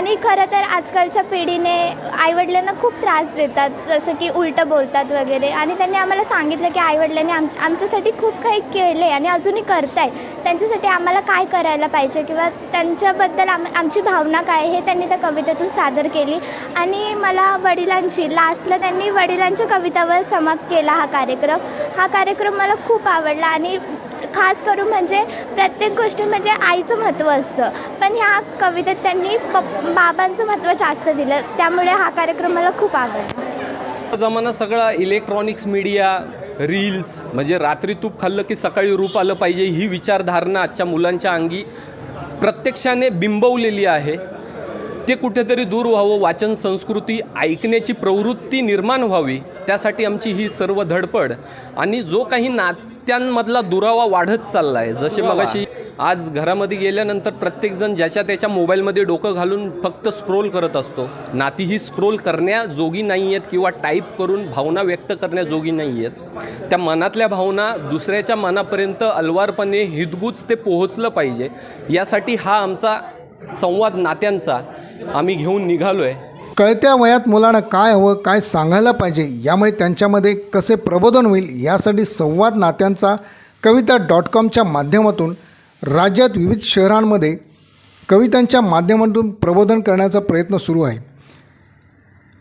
आणि खरं तर आजकालच्या पिढीने आईवडिलांना खूप त्रास देतात जसं की उलटं बोलतात वगैरे. आणि त्यांनी आम्हाला सांगितलं की आईवडिलांनी आम आमच्यासाठी खूप काही केले आणि अजूनही करत आहे त्यांच्यासाठी आम्हाला काय करायला पाहिजे किंवा त्यांच्याबद्दल आम आमची भावना काय हे त्यांनी त्या कवितेतून सादर केली. आणि मला वडिलांची लास्टला त्यांनी वडिलांच्या कवितावर समाप्त केला हा कार्यक्रम. हा कार्यक्रम मला खूप आवडला आणि खास करून म्हणजे प्रत्येक गोष्टी म्हणजे आईचं महत्त्व असतं. पण ह्या कवितेत त्यांनी पप् बाबांचं महत्त्व जास्त दिलं. त्यामुळे हा कार्यक्रम मला खूप आवडला. जमाना सगळा इलेक्ट्रॉनिक्स मीडिया रील्स म्हणजे रात्री तूप खाल्लं की सकाळी रूप आलं पाहिजे ही विचारधारणा आजच्या मुलांच्या अंगी प्रत्यक्षाने बिंबवलेली आहे. ते कुठेतरी दूर व्हावं वाचन संस्कृती ऐकण्याची प्रवृत्ती निर्माण व्हावी त्यासाठी आमची ही सर्व धडपड. आणि जो काही ना नात्यांमधला दुरावा वाढत चालला आहे जसे मगाशी आज घरामध्ये गेल्यानंतर प्रत्येकजण ज्याच्या त्याच्या मोबाईलमध्ये डोकं घालून फक्त स्क्रोल करत असतो. नाती ही स्क्रोल करण्याजोगी नाही आहेत किंवा टाईप करून भावना व्यक्त करण्याजोगी नाही आहेत त्या मनातल्या भावना दुसऱ्याच्या मनापर्यंत अलवारपणे हितगुज ते पोहोचलं पाहिजे. यासाठी हा आमचा संवाद नात्यांचा आम्ही घेऊन निघालो आहे कळत्या वयात मुलांना काय हवं काय सांगायला पाहिजे यामुळे त्यांच्यामध्ये कसे प्रबोधन होईल यासाठी संवाद नात्यांचा कविता डॉट कॉमच्या माध्यमातून राज्यात विविध शहरांमध्ये कवितांच्या माध्यमातून प्रबोधन करण्याचा प्रयत्न सुरू आहे.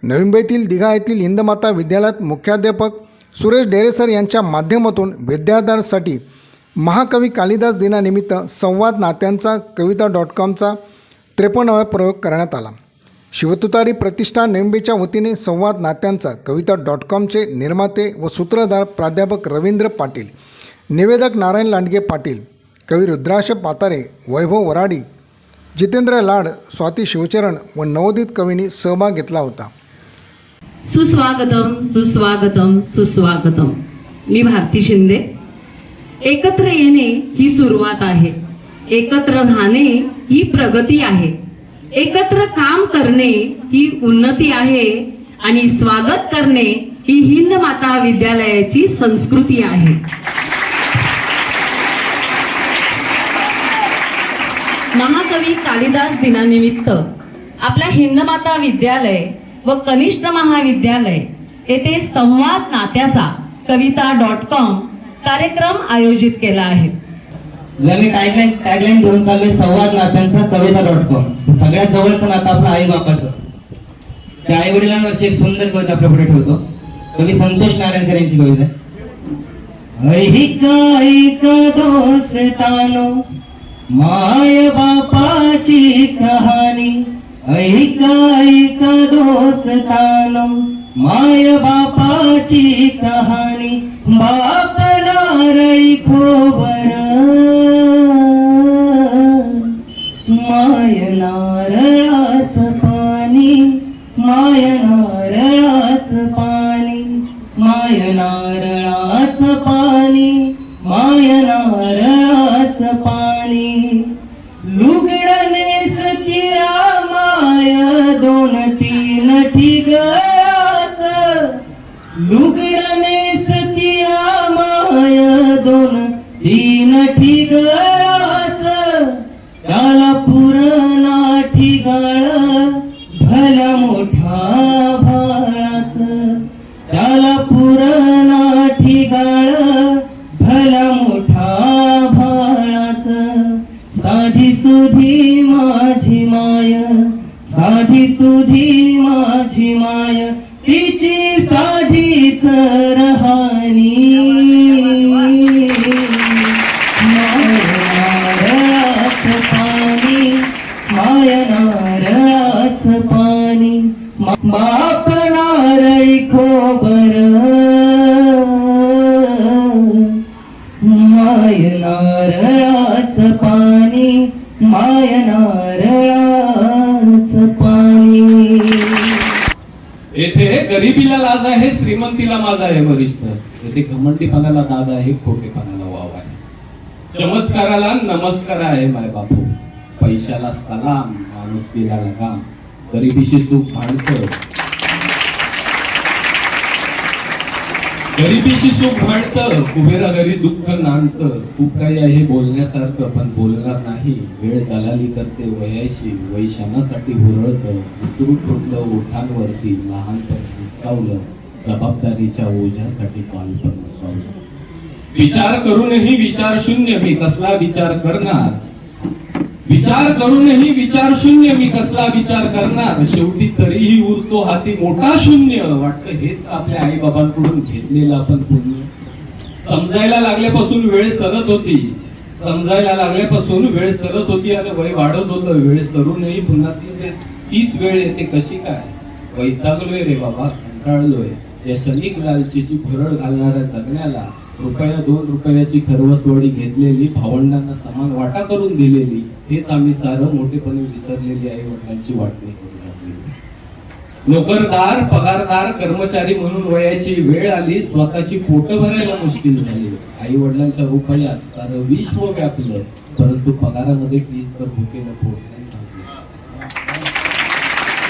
नवी मुंबईतील दिघा येथील हिंदमाता विद्यालयात मुख्याध्यापक सुरेश डेरेसर यांच्या माध्यमातून विद्यार्थ्यांसाठी महाकवी कालिदास दिनानिमित्त संवाद नात्यांचा कविता डॉट कॉमचा त्रेपन्नावा प्रयोग करण्यात आला. शिवतुतारी प्रतिष्ठान नेंबेच्या वतीने संवाद नात्यांचा कविता डॉट कॉमचे निर्माते व सूत्रधार प्राध्यापक रवींद्र पाटील निवेदक नारायण लांडगे पाटील कवी रुद्राक्ष पातारे वैभव वराडी जितेंद्र लाड स्वाती शिवचरण व नवोदित कवींनी सहभाग घेतला होता. सुस्वागतम सुस्वागतम सुस्वागतम. मी भारती शिंदे. एकत्र येणे ही सुरुवात आहे. एकत्र राहणे ही प्रगती आहे. एकत्र काम करणे ही उन्नती आहे आणि स्वागत करणे ही हिंद माता विद्यालयाची संस्कृती आहे. महाकवी कालिदास दिनानिमित्त आपल्या हिंदमाता विद्यालय व कनिष्ठ महाविद्यालय येथे संवाद नात्याचा कविता डॉट कॉम कार्यक्रम आयोजित केला आहे. ज्यांनी टॅगलाईन टॅगलाईन घेऊन चालले संवाद नात्यांचा कविता डॉट कॉम सगळ्यात जवळचं नातं आपलं आई बापाचं. त्या आई वडिलांवरची एक सुंदर कविता आपल्या पुढे ठेवतो. कवी संतोष नारायणकर यांची कविता आहे. दोस्तानो माय बापाची कहाणी. ऐक ऐक दोस्तानो माय बापाची कहाणी. बाप नारळी खोबर माय नारळाच पाणी माय नारळाच पाणी. लुगड नेसतिया माय दोन तीन ठिगळाच लुगड नेसतिया माय दोन तीन ठिगळाच त्याला साधी सुधी माझी माय तिची साधीच रहाणी. माय नारळाच पाणी माय नारळाच पाणी बाप नारळी खोबर. माय नारळाच पाणी माय नारळाच पाणी. येथे गरिबीला लाज आहे श्रीमंतीला माझा आहे वरिष्ठ. येथे घमंडीपणाला दाद आहे खोटेपणाला वाव आहे. चमत्काराला नमस्कार आहे माय बापू. पैशाला सलाम माणुसकीला लगाम. गरिबीशी सुख भांडतं. गरिबीशी सुख म्हणतं कुबेरा घरी दुःख नांदतं. खूप काही आहे बोलण्यासारखं पण बोलणार नाही. वेळ दलाली करते वयाशी. वैशानासाठी हुरळतं. विसरून ठोकलं ओठांवरती. लहानपण हिसकावलं. जबाबदारीच्या ओझ्यासाठी बालपण विचार करूनही विचार शून्य. मी कसला विचार करणार? विचार करूनही विचार शून्य मी कसला विचार करणार? शेवटी तरीही उरतो हाती मोठा शून्य. वाटतं हेच आपल्या आई बाबांकडून घेतलेलं आपण पुण्य. समजायला लागल्यापासून वेळ सरत होती. समजायला लागल्यापासून वेळ सरत होती आणि वय वाढत होतं. वेळ सरूनही पुन्हा तीच वेळ येते कशी काय? वैतागलोय रे बाबा कंटाळलोय. या शनिक लालचीची भरळ घालणाऱ्या जगण्याला रुपया दोन रुपयाची खरवसवडी घेतलेली भावंडांना समान वाटा करून दिलेली हेच आम्ही सारं मोठेपणे विसरलेली आई वडिलांची वाटणी नोकरदार पगारदार कर्मचारी म्हणून वयाची वेळ आली स्वतःची पोट भरायला मुश्किल झाली. आई वडिलांच्या रुपयात सारं विश्व व्यापलं परंतु पगारामध्ये टीज तर भुकेनं पोट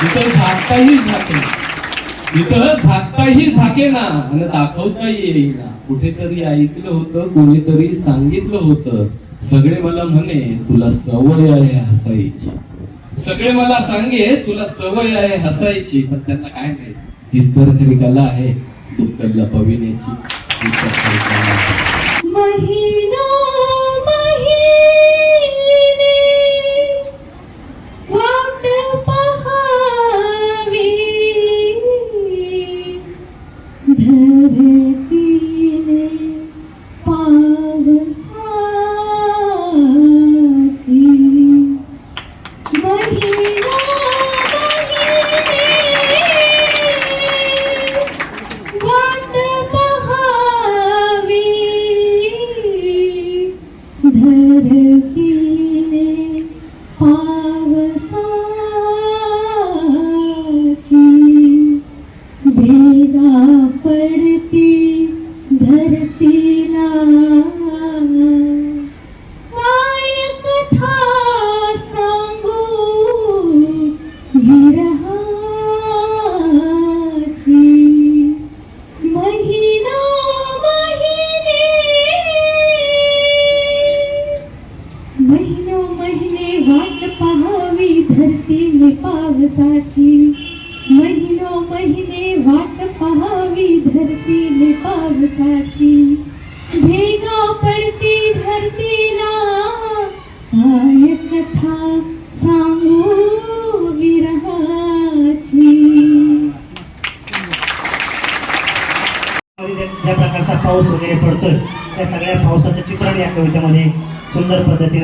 नाही झाकताही झाकली. इथं झाकताही झाके ना आणि दाखवता येईना. कुठेतरी ऐकलं होतं कोणीतरी सांगितलं होतं. सगळे मला म्हणे तुला सवय आहे हसायची. सगळे मला सांगे तुला सवय आहे हसायची. पण त्यांना काय नाही तीच तर तरी कला आहे दुःख लपविण्याची.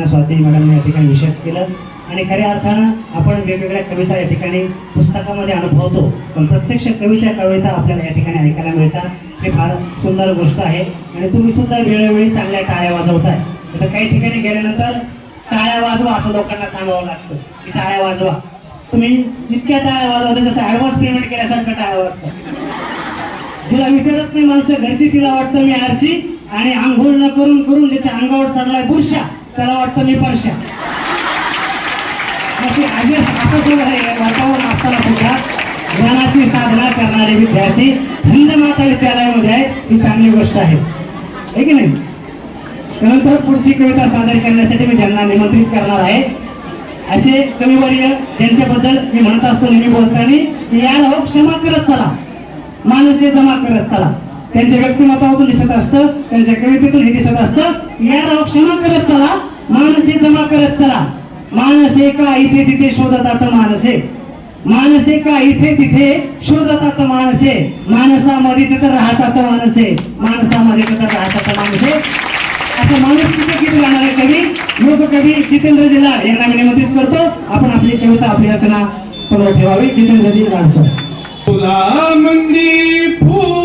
सुंदर स्वाती मॅडमने या ठिकाणी विषय केलं. आणि खऱ्या अर्थानं आपण वेगवेगळ्या कविता या ठिकाणी पुस्तकामध्ये अनुभवतो. पण प्रत्यक्ष कवीच्या कविता आपल्याला या ठिकाणी ऐकायला मिळतात. हे फार सुंदर गोष्ट आहे. आणि तुम्ही सुद्धा वेळोवेळी चांगल्या टाळ्या वाजवताय. तर काही ठिकाणी गेल्यानंतर टाळ्या वाजवा असं लोकांना सांगावं लागतं की टाळ्या वाजवा. तुम्ही जितक्या टाळ्या वाजवता जसं ऍडव्हान्स पेमेंट केल्यासारखं टाळ्या वाजतात जिला विचारत नाही माणसं घरची तिला वाटतं मी आरची. आणि आंघोळ न करून करून ज्याच्या अंगावर चढलाय बुरशा. त्याला वाटतं मी परश्या अशी आजी असं आहे वातावरण असताना सुद्धा ज्ञानाची साधना करणारे विद्यार्थी थंड माता विद्यालयामध्ये आहे ही चांगली गोष्ट आहे. की नाही? त्यानंतर पुढची कविता सादर करण्यासाठी मी ज्यांना निमंत्रित करणार आहे असे कविवर्य त्यांच्याबद्दल मी म्हणत असतो नेहमी बोलताना की यार हो, क्षमा करत चला. माणूस जमा करत चला. त्यांच्या व्यक्तिमत्वातून दिसत असतं त्यांच्या कवितेतून हे दिसत असतं. याला राव क्षमा करत चला माणसे जमा करत चला. माणसे का इथे तिथे शोधतात माणसे माणसे का इथे तिथे शोधतात माणसे माणसामध्ये तिथं राहतात माणसे माणसामध्ये तिथं राहतात माणसे असं माणूस तिथे गीत आहे कवी लोक कवी जितेंद्र जिल्हार यांना मी निमंत्रित करतो. आपण आपली कविता आपली रचना समोर ठेवावी. जितेंद्रजी लाडसर फुलामंदी फुलबाई फुलवताईच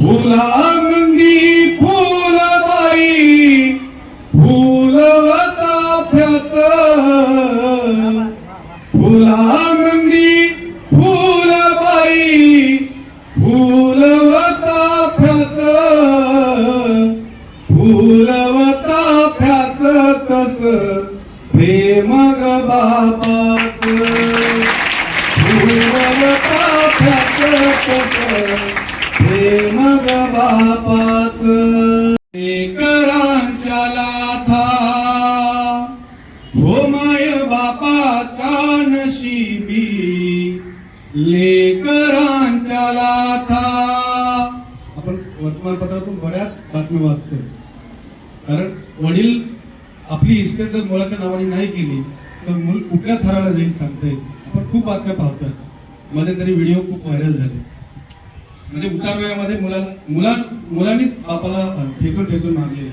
फुला शेतकऱ्यांच्या लाथा. आपण वर्तमानपत्रातून बऱ्याच बातम्या वाचतोय. कारण वडील आपली इस्टेट जर मुलाच्या नावाने नाही केली तर मूल कुठल्या थराला जाईल सांगता येईल आपण खूप बातम्या पाहतोय. मध्ये तरी व्हिडिओ खूप व्हायरल झाले. म्हणजे उतार वयामध्ये मुला मुलां मुलांनीच बापाला ठेकून ठेकून मारले.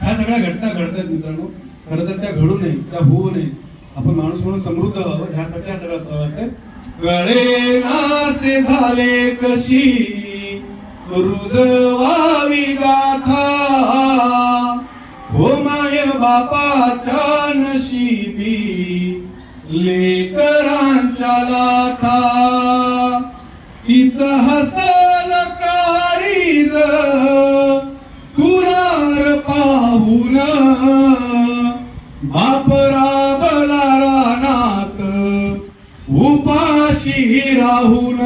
ह्या सगळ्या घटना घडतात मित्रांनो. खरं तर त्या घडू नये त्या होऊ नये आपण माणूस म्हणून समृद्ध व्हावं ह्यासाठी हा सगळा प्रवास आहे. कळे नासे झाले कशी? रुजवावी गाथा. हो माय बापाच्या नशिबी लेकरांच्या लाथा. तिचा हसल काळीज कुरार पाहून. बापरा उपाशी राहून?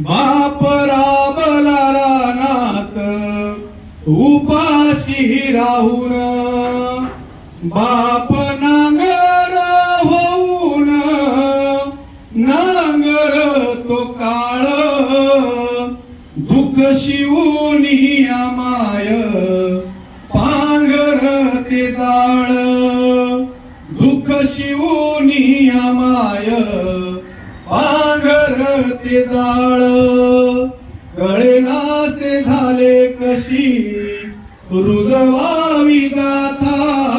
बाप राबला रानात उपाशी राहून. बाप जाळ. कळे नासे झाले कशी? रुजवावी गाथा.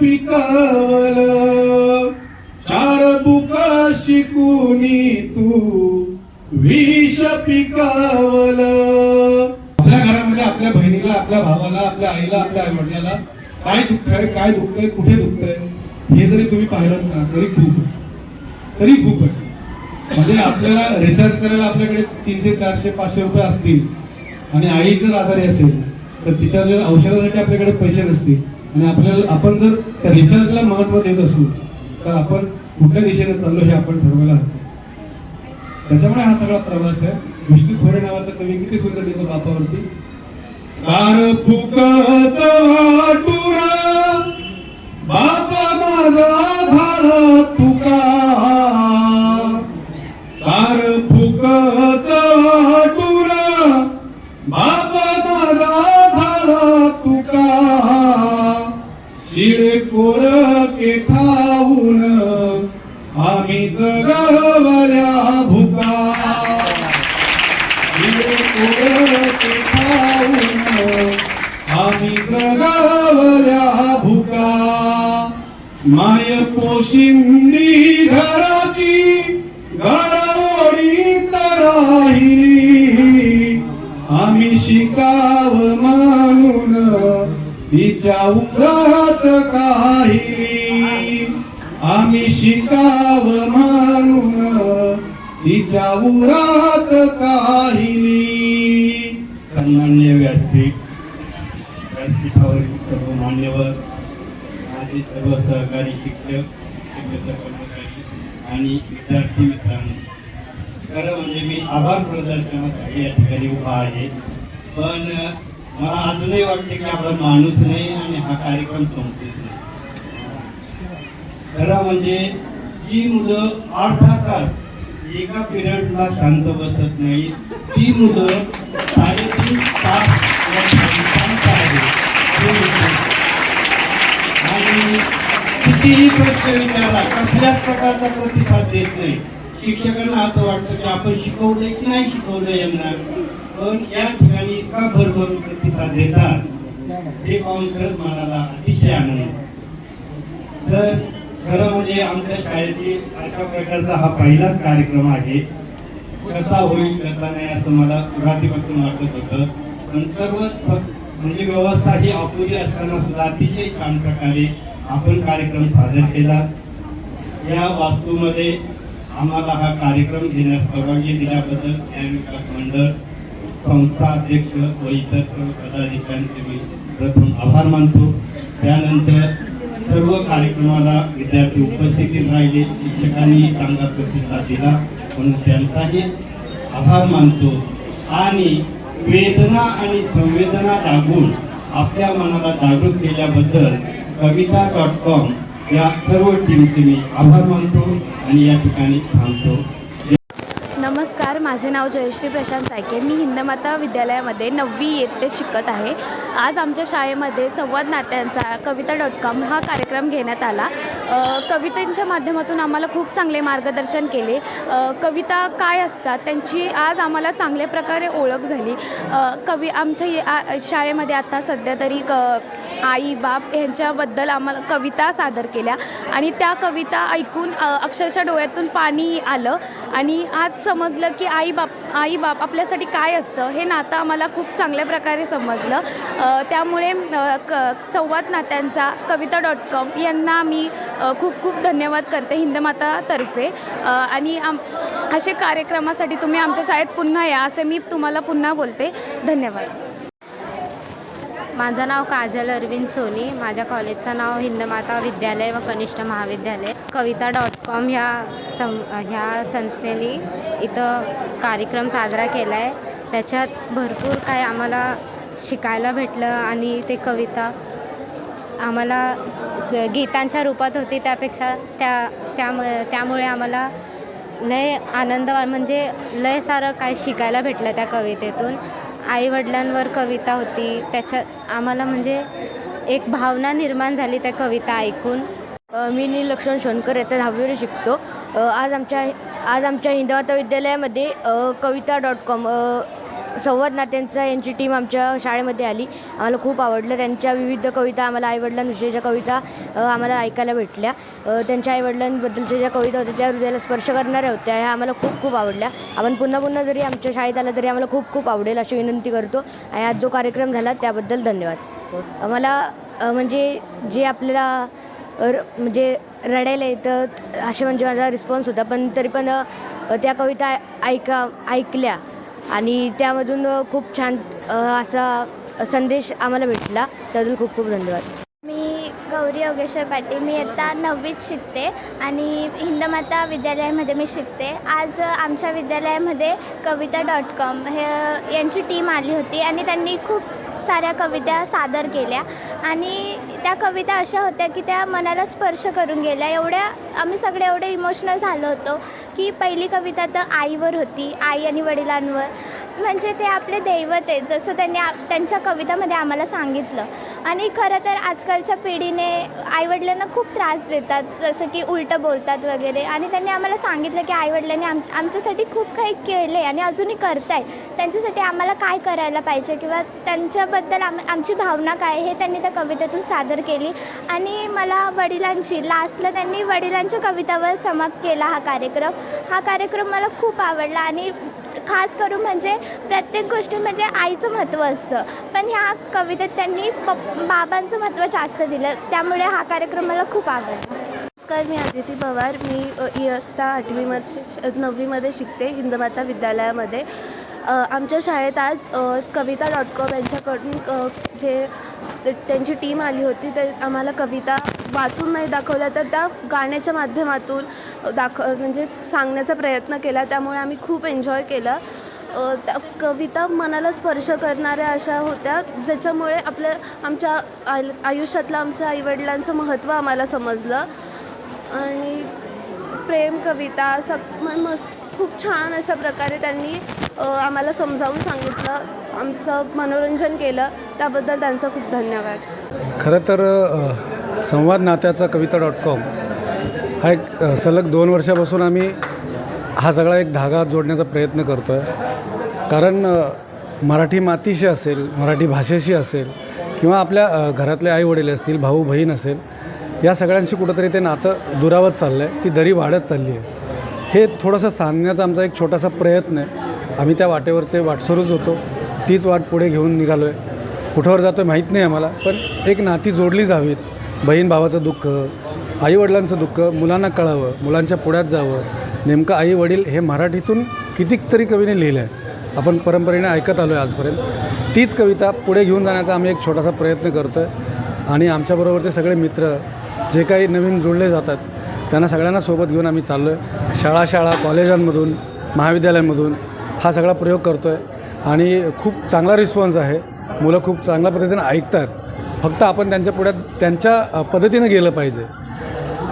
पिकावल. चार बुका शिकुनी तू विष पिकावल. आपल्या घरामध्ये आपल्या बहिणीला आपल्या भावाला आपल्या आईला आपल्या आई वडिलाला काय दुःख आहे काय दुःख आहे कुठे दुःख आहे हे जरी तुम्ही पाहिलं ना तरी खूप तरी खूप आहे. म्हणजे आपल्याला रिचार्ज करायला आपल्याकडे तीनशे चारशे पाचशे रुपये असतील आणि आई जर आजारी असेल तर तिच्या जर औषधासाठी आपल्याकडे पैसे नसतील आणि आपल्याला आपण जर त्या रिसर्चला महत्त्व देत असू तर आपण कुठल्या दिशेने चाललो हे आपण ठरवायला हवं. त्याच्यामुळे हा सगळा प्रवास आहे. विष्णू खोरे नावाचा कवी किती सुंदर लिहितो बापावरती? सार फुकत वाटुरा बापा माझा झाला तुका. सार शिडे कोर के ठाऊन आम्ही जगवल्या भुका. शिडे कोर के ठाऊन आम्ही जगवल्या भुका. माय पोशिंदी घराची तिच्या उरात काहिली आम्ही शिकाव म्हणून तिच्या उरात काहिली सन्मान्य व्यासपीठ व्यासपीठावरील सर्व मान्यवर माझे सर्व सहकारी शिक्षक शिक्षक कर्मचारी आणि विद्यार्थी मित्रांनो. खरं म्हणजे मी आभार प्रदर्शनासाठी या ठिकाणी उभा आहे. पण मला अजूनही वाटते की आपण माणूस नाही आणि हा कार्यक्रम संपतीच नाही. खरं म्हणजे जी मुलं अर्धा तास एका पिरियडला शांत बसत नाही ती मुलं साडेतीन तास आणि कितीही प्रश्न विचारला कसल्याच प्रकारचा प्रतिसाद देत नाही. शिक्षकांना असं वाटतं की आपण शिकवलंय की नाही शिकवलंय यांना पण या ठिकाणी इतका भरभरून प्रतिसाद देतात हे पाहून खरंच मनाला अतिशय आनंद सर खरं म्हणजे आमच्या शाळेतील अशा प्रकारचा हा पहिलाच कार्यक्रम आहे. कसा होईल कसा नाही असं मला सुरुवातीपासून वाटत होतं. पण सर्व म्हणजे व्यवस्था ही अपुरी असताना सुद्धा अतिशय छान प्रकारे आपण कार्यक्रम सादर केला. या वास्तूमध्ये आम्हाला हा कार्यक्रम घेण्यास परवानगी दिल्याबद्दल न्याय विकास मंडळ. संस्था अध्यक्ष व इतर सर्व पदाधिकाऱ्यांचे मी प्रथम आभार मानतो. त्यानंतर सर्व कार्यक्रमाला विद्यार्थी उपस्थितीत राहिले. शिक्षकांनी चांगला प्रतिसाद दिला. म्हणून त्यांचाही आभार मानतो. आणि वेदना आणि संवेदना जागून आपल्या मनाला जागृत केल्याबद्दल कविता डॉट कॉम या सर्व टीमचे मी आभार मानतो आणि या ठिकाणी थांबतो. माझे नाव जयश्री प्रशांत सायके. मी हिंदमाता विद्यालयामध्ये नववी इयत्तेत शिकत आहे. आज आमच्या शाळेमध्ये संवाद नात्यांचा कविता डॉट कॉम हा कार्यक्रम घेण्यात आला. कवितांच्या माध्यमातून आम्हाला खूप चांगले मार्गदर्शन केले. कविता काय असतात त्यांची आज आम्हाला चांगल्या प्रकारे ओळख झाली. कवी आमच्या शाळेमध्ये आता सध्या तरी क आई बाप यांच्याबद्दल आम्हाला कविता सादर केल्या. आणि त्या कविता ऐकून अक्षरशः डोळ्यातून पाणी आलं. आणि आज समजलं की आई बाप आई बाप आपल्यासाठी काय असतं हे नातं आम्हाला खूप चांगल्या प्रकारे समजलं. त्यामुळे क संवाद नात्यांचा कविता डॉट कॉम यांना मी खूप खूप धन्यवाद करते हिंदमातातर्फे आणि आम असे कार्यक्रमासाठी तुम्ही आमच्या शाळेत पुन्हा या असे मी तुम्हाला पुन्हा बोलते. धन्यवाद. माझं नाव काजल अरविंद सोनी. माझ्या कॉलेजचं नाव हिंदमाता विद्यालय व कनिष्ठ महाविद्यालय. कविता डॉट कॉम ह्या सं ह्या संस्थेने इथं कार्यक्रम साजरा केला आहे त्याच्यात भरपूर काय आम्हाला शिकायला भेटलं आणि ते कविता आम्हाला स- गीतांच्या रूपात होती. त्यापेक्षा त्या त्यामुळे त्यामुळे आम्हाला लय आनंद म्हणजे लय सारं काय शिकायला भेटलं त्या कवितेतून. आईवडिलांवर कविता होती. त्याच्यात आम्हाला म्हणजे एक भावना निर्माण झाली त्या कविता ऐकून. मी नील लक्ष्मण शोणकर येथे दहावीवर शिकतो. आज आमच्या आज आमच्या हिंदवाता विद्यालयामध्ये कविता डॉट कॉम संवाद नात्यांचा यांची टीम आमच्या शाळेमध्ये आली. आम्हाला खूप आवडलं. त्यांच्या विविध कविता आम्हाला आईवडिलांविषयीच्या कविता आम्हाला ऐकायला भेटल्या. त्यांच्या आईवडिलांबद्दलच्या ज्या कविता होत्या त्या हृदयाला स्पर्श करणाऱ्या होत्या ह्या आम्हाला खूप खूप आवडल्या. आपण पुन्हा पुन्हा जरी आमच्या शाळेत आलं तरी आम्हाला खूप खूप आवडेल अशी विनंती करतो. आणि आज जो कार्यक्रम झाला त्याबद्दल धन्यवाद. आम्हाला म्हणजे जे आपल्याला र म्हणजे रडायला येतं असे म्हणजे माझा रिस्पॉन्स होता. पण तरी पण त्या कविता ऐका ऐकल्या. आणि त्यामधून खूप छान असा संदेश आम्हाला भेटला. त्याबद्दल खूप खूप धन्यवाद. मी गौरी योगेश्वर पाटील. मी आता नववीत शिकते आणि हिंदमाता विद्यालयामध्ये मी शिकते. आज आमच्या विद्यालयामध्ये कविता डॉट कॉम हे यांची टीम आली होती आणि त्यांनी खूप साऱ्या कविता सादर केल्या. आणि त्या कविता अशा होत्या की त्या मनाला स्पर्श करून गेल्या. एवढ्या आम्ही सगळे एवढे इमोशनल झालो होतो की पहिली कविता तर आईवर होती आई आणि वडिलांवर. म्हणजे ते आपले दैवत आहेत जसं त्यांनी त्यांच्या कवितामध्ये आम्हाला सांगितलं. आणि खरं तर आजकालच्या पिढीने आईवडिलांना खूप त्रास देतात जसं की उलटं बोलतात वगैरे. आणि त्यांनी आम्हाला सांगितलं की आईवडिलांनी आम आमच्यासाठी खूप काही केले आणि अजूनही करत आहेत त्यांच्यासाठी आम्हाला काय करायला पाहिजे किंवा त्यांच्याबद्दल आम आमची भावना काय हे त्यांनी त्या कवितेतून सादर केली. आणि मला वडिलांची लास्टला त्यांनी वडिलांच्या कवितावर समाप्त केला हा कार्यक्रम. हा कार्यक्रम मला खूप आवडला आणि खास करून म्हणजे प्रत्येक गोष्टी म्हणजे आईचं महत्त्व असतं. पण ह्या कवितेत त्यांनी पप् बाबांचं महत्त्व जास्त दिलं. त्यामुळे हा कार्यक्रम मला खूप आवडला. नमस्कार मी अदिती पवार. मी इयत्ता आठवीमध्ये श- नववीमध्ये शिकते हिंदमाता विद्यालयामध्ये. आमच्या शाळेत आज कविता डॉट कॉम यांच्याकडून जे त्यांची टीम आली होती. ते आम्हाला कविता वाचून नाही दाखवल्या तर त्या गाण्याच्या माध्यमातून दाख म्हणजे सांगण्याचा प्रयत्न केला. त्यामुळे आम्ही खूप एन्जॉय केलं. त्या कविता मनाला स्पर्श करणाऱ्या अशा होत्या ज्याच्यामुळे आपल्या आमच्या आय आयुष्यातलं आमच्या आईवडिलांचं महत्त्व आम्हाला समजलं. आणि प्रेम कविता सग मस्त खूप छान अशा प्रकारे त्यांनी आम्हाला समजावून सांगितलं. आमचं मनोरंजन केलं त्याबद्दल त्यांचं खूप धन्यवाद. खरं तर संवाद नात्याचा कविता डॉट कॉम हा एक सलग दोन वर्षापासून आम्ही हा सगळा एक धागा जोडण्याचा प्रयत्न करतो आहे कारण मराठी मातीशी असेल मराठी भाषेशी असेल किंवा आपल्या घरातले आईवडील असतील भाऊ बहीण असेल या सगळ्यांशी कुठंतरी ते नातं दुरावत चाललं आहे ती दरी वाढत चालली आहे हे थोडंसं सांगण्याचा आमचा एक छोटासा प्रयत्न आहे. आम्ही त्या वाटेवरचे वाटसरूच होतो. तीच वाट पुढे घेऊन निघालो आहे कुठवर जातो आहे माहीत नाही आम्हाला पण एक नाती जोडली जावीत बहीण भावाचं दुःख आईवडिलांचं दुःख मुलांना कळावं मुलांच्या पुढ्यात जावं. नेमकं आई वडील हे मराठीतून कितीतरी कवीने लिहिलं आहे आपण परंपरेने ऐकत आलो आहे आजपर्यंत. तीच कविता पुढे घेऊन जाण्याचा आम्ही एक छोटासा प्रयत्न करतो आहे आणि आमच्याबरोबरचे सगळे मित्र जे काही नवीन जोडले जातात त्यांना सगळ्यांना सोबत घेऊन आम्ही चाललो आहे शाळा शाळा कॉलेजांमधून महाविद्यालयांमधून हा सगळा प्रयोग करतो आहे आणि खूप चांगला रिस्पॉन्स आहे. मुलं खूप चांगल्या पद्धतीनं ऐकतात. फक्त आपण त्यांच्या पुढ्यात त्यांच्या पद्धतीनं गेलं पाहिजे.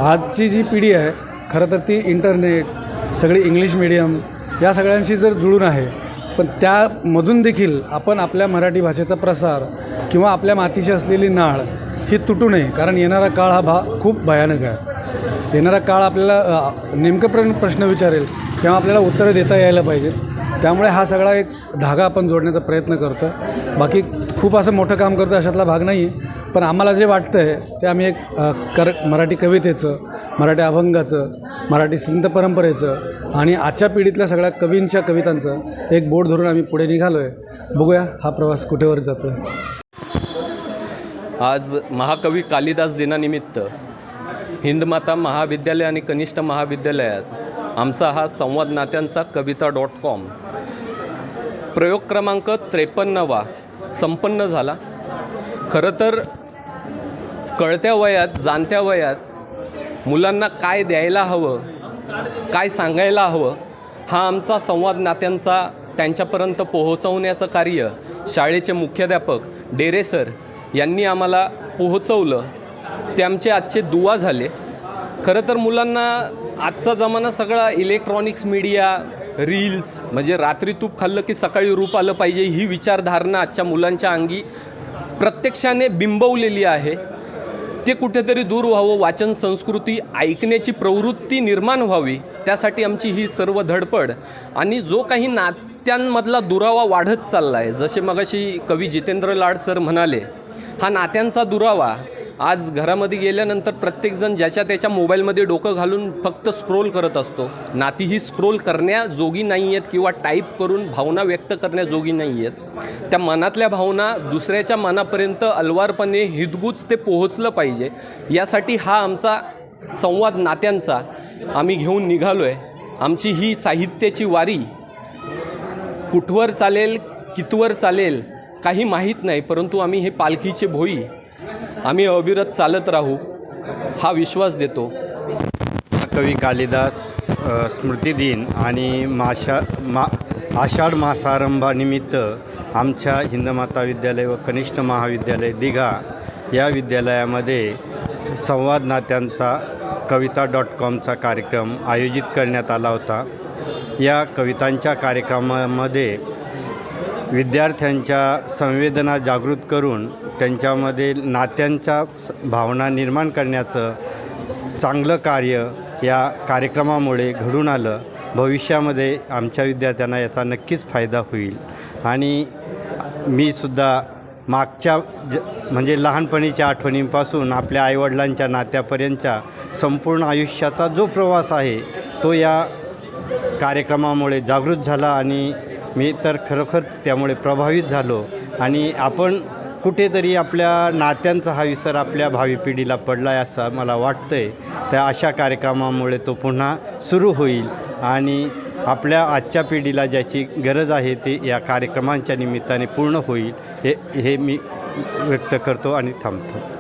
आजची जी पिढी आहे खरं तर ती इंटरनेट सगळी इंग्लिश मिडियम या सगळ्यांशी जर जुळून आहे पण त्यामधून देखील आपण आपल्या मराठी भाषेचा प्रसार किंवा आपल्या मातीशी असलेली नाळ ही तुटू नये कारण येणारा काळ हा भा खूप भयानक आहे. येणारा काळ आपल्याला नेमकं प्र प्रश्न विचारेल तेव्हा आपल्याला उत्तरं देता यायला पाहिजेत. त्यामुळे हा सगळा एक धागा आपण जोडण्याचा प्रयत्न करतो बाकी खूप असं मोठं काम करतो अशातला भाग नाही आहे पण आम्हाला जे वाटतं आहे ते आम्ही एक कर मराठी कवितेचं मराठी अभंगाचं मराठी संत परंपरेचं आणि आजच्या पिढीतल्या सगळ्या कवींच्या कवितांचं एक बोर्ड धरून आम्ही पुढे निघालो आहे बघूया हा प्रवास कुठेवर जातो आहे आज महाकवी कालिदास दिनानिमित्त हिंदमाता महाविद्यालय आणि कनिष्ठ महाविद्यालयात आमचा हा संवाद नात्यांचा कविता डॉट कॉम. प्रयोग क्रमांक त्रेपन्नवा संपन्न झाला. खरं तर कळत्या वयात जाणत्या वयात मुलांना काय द्यायला हवं काय सांगायला हवं हा आमचा संवाद नात्यांचा त्यांच्यापर्यंत पोहोचवण्याचं कार्य शाळेचे मुख्याध्यापक डेरे सर यांनी आम्हाला पोहोचवलं. ते आमचे आजचे दुवा झाले. खरं तर मुलांना आजचा जमाना सगळा इलेक्ट्रॉनिक्स मीडिया रील्स. म्हणजे रात्री तूप खाल्लं की सकाळी रूप आलं पाहिजे ही विचारधारणा आजच्या मुलांच्या अंगी प्रत्यक्षाने बिंबवलेली आहे. ते कुठेतरी दूर व्हावं वाचन संस्कृती ऐकण्याची प्रवृत्ती निर्माण व्हावी त्यासाठी आमची ही सर्व धडपड. आणि जो काही नात्यांमधला दुरावा वाढत चालला आहे जसे मगाशी कवी जितेंद्र लाड सर म्हणाले हा नात्यांचा दुरावा आज घरामध्ये गेल्यानंतर प्रत्येकजण ज्याच्या त्याच्या मोबाईलमध्ये डोकं घालून फक्त स्क्रोल करत असतो. नाती ही स्क्रोल करण्याजोगी नाही आहेत किंवा टाईप करून भावना व्यक्त करण्याजोगी नाही आहेत त्या मनातल्या भावना दुसऱ्याच्या मनापर्यंत अलवारपणे हितगुज ते पोहोचलं पाहिजे. यासाठी हा आमचा संवाद नात्यांचा. आम्ही घेऊन निघालो आहे आमची ही साहित्याची वारी. कुठवर चालेल कितवर चालेल काही माहीत नाही परंतु आम्ही हे पालखीचे भोई आम्ही अविरत चालत राहू हा विश्वास देतो. कवी कालिदास स्मृतिदिन आणि माशा मा आषाढ मासारंभानिमित्त आमच्या हिंदमाता विद्यालय व कनिष्ठ महाविद्यालय दिघा या विद्यालयामध्ये संवाद नात्यांचा कविता डॉट कॉमचा कार्यक्रम आयोजित करण्यात आला होता. या कवितांच्या कार्यक्रमामध्ये विद्यार्थ्यांच्या संवेदना जागृत करून त्यांच्यामध्ये नात्यांच्या स- भावना निर्माण करण्याचं चांगलं कार्य या कार्यक्रमामुळे घडून आलं. भविष्यामध्ये आमच्या विद्यार्थ्यांना याचा नक्कीच फायदा होईल. आणि मी सुद्धा मागच्या ज म्हणजे लहानपणीच्या आठवणींपासून आपल्या आईवडिलांच्या नात्यापर्यंतच्या संपूर्ण आयुष्याचा जो प्रवास आहे तो या कार्यक्रमामुळे जागृत झाला आणि मी तर खरोखर त्यामुळे प्रभावित झालो आणि आपण कुठेतरी आपल्या नात्यांचा हा विसर आपल्या भावी पिढीला पडला आहे असं मला वाटतं आहे त्या अशा कार्यक्रमामुळे तो पुन्हा सुरू होईल आणि आपल्या आजच्या पिढीला ज्याची गरज आहे ती या कार्यक्रमांच्या निमित्ताने पूर्ण होईल हे हे मी व्यक्त करतो आणि थांबतो